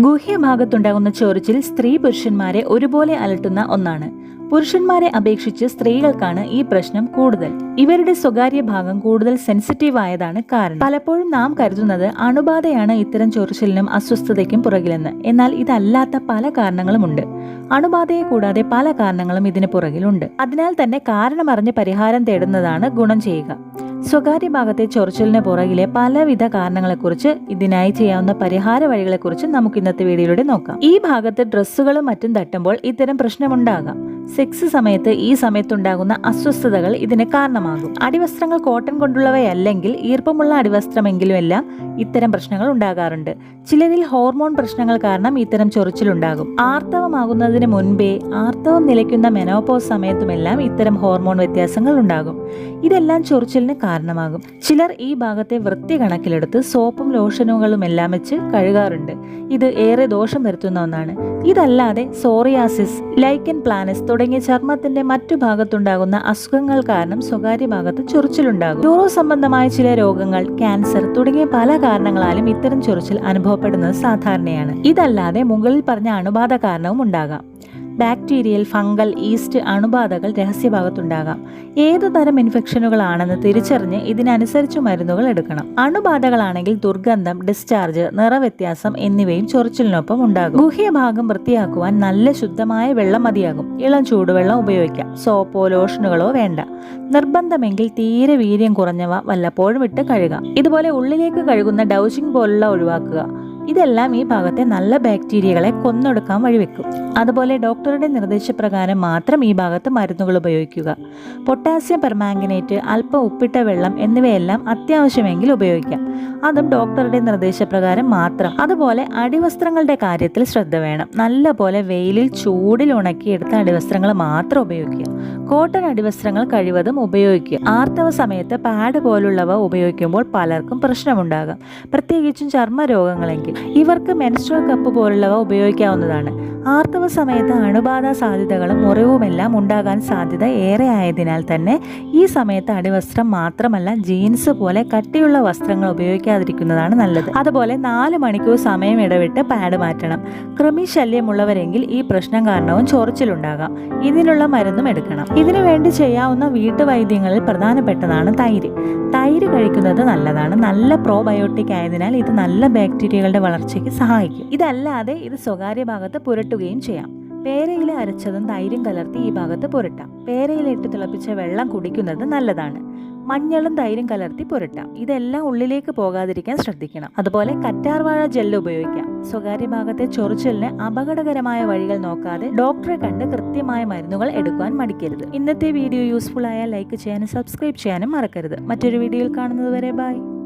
ഗുഹ്യഭാഗത്തുണ്ടാകുന്ന ചൊറിച്ചിൽ സ്ത്രീ പുരുഷന്മാരെ ഒരുപോലെ അലട്ടുന്ന ഒന്നാണ്. പുരുഷന്മാരെ അപേക്ഷിച്ച് സ്ത്രീകൾക്കാണ് ഈ പ്രശ്നം കൂടുതൽ. ഇവരുടെ സ്വകാര്യ ഭാഗം കൂടുതൽ സെൻസിറ്റീവ് ആയതാണ് കാരണം. പലപ്പോഴും നാം കരുതുന്നത് അണുബാധയാണ് ഇത്തരം ചൊറിച്ചിലിനും അസ്വസ്ഥതയ്ക്കും പുറകിലെന്ന്. എന്നാൽ ഇതല്ലാത്ത പല കാരണങ്ങളുമുണ്ട്. അണുബാധയെ കൂടാതെ പല കാരണങ്ങളും ഇതിന് പുറകിലുണ്ട്. അതിനാൽ തന്നെ കാരണമറിഞ്ഞ് പരിഹാരം തേടുന്നതാണ് ഗുണം ചെയ്യുക. സ്വകാര്യ ഭാഗത്തെ ചൊറിച്ചിലിന് പുറകിലെ പലവിധ കാരണങ്ങളെക്കുറിച്ച് ഇതിനായി ചെയ്യാവുന്ന പരിഹാര വഴികളെക്കുറിച്ച് നമുക്ക് ഇന്നത്തെ വീഡിയോയിലൂടെ നോക്കാം. ഈ ഭാഗത്ത് ഡ്രസ്സുകളും മറ്റും തട്ടുമ്പോൾ ഇത്തരം പ്രശ്നമുണ്ടാകാം. സെക്സ് സമയത്ത് ഈ സമയത്തുണ്ടാകുന്ന അസ്വസ്ഥതകൾ ഇതിന് കാരണമാകും. അടിവസ്ത്രങ്ങൾ കോട്ടൺ കൊണ്ടുള്ളവയല്ലെങ്കിൽ ഈർപ്പമുള്ള അടിവസ്ത്രമെങ്കിലും എല്ലാം ഇത്തരം പ്രശ്നങ്ങൾ ഉണ്ടാകാറുണ്ട്. ചിലരിൽ ഹോർമോൺ പ്രശ്നങ്ങൾ കാരണം ഇത്തരം ചൊറിച്ചിലുണ്ടാകും. ആർത്തവമാകുന്നതിന് മുൻപേ ആർത്തവം നിലയ്ക്കുന്ന മെനോപോസ് സമയത്തുമെല്ലാം ഇത്തരം ഹോർമോൺ വ്യത്യാസങ്ങൾ ഉണ്ടാകും. ഇതെല്ലാം ചൊറിച്ചിലിന് കാരണമാകും. ചിലർ ഈ ഭാഗത്തെ വൃത്തി കണക്കിലെടുത്ത് സോപ്പും ലോഷനുകളും എല്ലാം വെച്ച് കഴുകാറുണ്ട്. ഇത് ഏറെ ദോഷം വരുത്തുന്ന ഒന്നാണ്. ഇതല്ലാതെ സോറിയാസിസ് ലൈക്കൻ പ്ലാനസ് തുടങ്ങിയ ചർമ്മത്തിന്റെ മറ്റു ഭാഗത്തുണ്ടാകുന്ന അസുഖങ്ങൾ കാരണം സ്വകാര്യ ഭാഗത്ത് ചൊറിച്ചിലുണ്ടാകും. ന്യൂറോ സംബന്ധമായ ചില രോഗങ്ങൾ ക്യാൻസർ തുടങ്ങിയ പല കാരണങ്ങളാലും ഇത്തരം ചൊറിച്ചിൽ അനുഭവപ്പെടുന്നത് സാധാരണയാണ്. ഇതല്ലാതെ മുകളിൽ പറഞ്ഞ അണുബാധ കാരണവും ഉണ്ടാകാം. ബാക്ടീരിയൽ ഫംഗൽ ഈസ്റ്റ് അണുബാധകൾ രഹസ്യഭാഗത്തുണ്ടാകാം. ഏതു തരം ഇൻഫെക്ഷനുകളാണെന്ന് തിരിച്ചറിഞ്ഞ് ഇതിനനുസരിച്ച് മരുന്നുകൾ എടുക്കണം. അണുബാധകളാണെങ്കിൽ ദുർഗന്ധം ഡിസ്ചാർജ് നിറവ്യത്യാസം എന്നിവയും ചൊറിച്ചിലിനൊപ്പം ഉണ്ടാകും. ഗുഹ്യഭാഗം വൃത്തിയാക്കുവാൻ നല്ല ശുദ്ധമായ വെള്ളം മതിയാകും. ഇളം ചൂടുവെള്ളം ഉപയോഗിക്കാം. സോപ്പോ ലോഷനുകളോ വേണ്ട. നിർബന്ധമെങ്കിൽ തീരെ വീര്യം കുറഞ്ഞവ വല്ലപ്പോഴും ഇട്ട് കഴുകാം. ഇതുപോലെ ഉള്ളിലേക്ക് കഴുകുന്ന ഡൗസിംഗ് പോലുള്ള ഒഴിവാക്കുക. ഇതെല്ലാം ഈ ഭാഗത്തെ നല്ല ബാക്ടീരിയകളെ കൊന്നൊടുക്കാൻ വഴിവെക്കും. അതുപോലെ ഡോക്ടറുടെ നിർദ്ദേശപ്രകാരം മാത്രം ഈ ഭാഗത്ത് മരുന്നുകൾ ഉപയോഗിക്കുക. പൊട്ടാസ്യം പെർമാംഗനേറ്റ് അല്പം ഉപ്പിട്ട വെള്ളം എന്നിവയെല്ലാം അത്യാവശ്യമെങ്കിൽ ഉപയോഗിക്കാം. അതും ഡോക്ടറുടെ നിർദ്ദേശപ്രകാരം മാത്രം. അതുപോലെ അടിവസ്ത്രങ്ങളുടെ കാര്യത്തിൽ ശ്രദ്ധ വേണം. നല്ല പോലെ വെയിലിൽ ചൂടിൽ ഉണക്കിയെടുത്ത അടിവസ്ത്രങ്ങൾ മാത്രം ഉപയോഗിക്കുക. കോട്ടൺ അടിവസ്ത്രങ്ങൾ കഴിവതും ഉപയോഗിക്കുക. ആർത്തവ സമയത്ത് പാഡ് പോലുള്ളവ ഉപയോഗിക്കുമ്പോൾ പലർക്കും പ്രശ്നമുണ്ടാകാം. പ്രത്യേകിച്ചും ചർമ്മ ഇവർക്ക് മെൻസ്ട്രൽ കപ്പ് പോലുള്ളവ ഉപയോഗിക്കാവുന്നതാണ്. ആർത്തവ സമയത്ത് അണുബാധ സാധ്യതകളും മുറിവുമെല്ലാം ഉണ്ടാകാൻ സാധ്യത ഏറെ ആയതിനാൽ തന്നെ ഈ സമയത്ത് അടിവസ്ത്രം മാത്രമല്ല ജീൻസ് പോലെ കട്ടിയുള്ള വസ്ത്രങ്ങൾ ഉപയോഗിക്കാതിരിക്കുന്നതാണ് നല്ലത്. അതുപോലെ നാല് മണിക്കൂർ സമയം ഇടവിട്ട് പാഡ് മാറ്റണം. കൃമി ശല്യമുള്ളവരെങ്കിൽ ഈ പ്രശ്നം കാരണവും ചൊറിച്ചിലുണ്ടാകാം. ഇതിനുള്ള മരുന്നും എടുക്കണം. ഇതിനു വേണ്ടി ചെയ്യാവുന്ന വീട്ടുവൈദ്യങ്ങളിൽ പ്രധാനപ്പെട്ടതാണ് തൈര്. തൈര് കഴിക്കുന്നത് നല്ലതാണ്. നല്ല പ്രോബയോട്ടിക് ആയതിനാൽ ഇത് നല്ല ബാക്ടീരിയകളുടെ വളർച്ചയ്ക്ക് സഹായിക്കും. ഇതല്ലാതെ ഇത് സ്വകാര്യ ഭാഗത്ത് പുരട്ടുകയും ചെയ്യാം. പേരയില അരച്ചതും തൈരും കലർത്തി ഈ ഭാഗത്ത് പുരട്ടാം. പേരയിലിട്ട് തിളപ്പിച്ച വെള്ളം കുടിക്കുന്നത് നല്ലതാണ്. മഞ്ഞളും തൈരും കലർത്തി പുരട്ടാം. ഇതെല്ലാം ഉള്ളിലേക്ക് പോകാതിരിക്കാൻ ശ്രദ്ധിക്കണം. അതുപോലെ കറ്റാർവാഴ ജെല്ല് ഉപയോഗിക്കാം. സ്വകാര്യ ഭാഗത്തെ ചൊറിച്ചിലിന് അപകടകരമായ വഴികൾ നോക്കാതെ ഡോക്ടറെ കണ്ട് കൃത്യമായ മരുന്നുകൾ എടുക്കുവാൻ മടിക്കരുത്. ഇന്നത്തെ വീഡിയോ യൂസ്ഫുൾ ആയാൽ ലൈക്ക് ചെയ്യാനും സബ്സ്ക്രൈബ് ചെയ്യാനും മറക്കരുത്. മറ്റൊരു വീഡിയോയിൽ കാണുന്നത് വരെ ബൈ.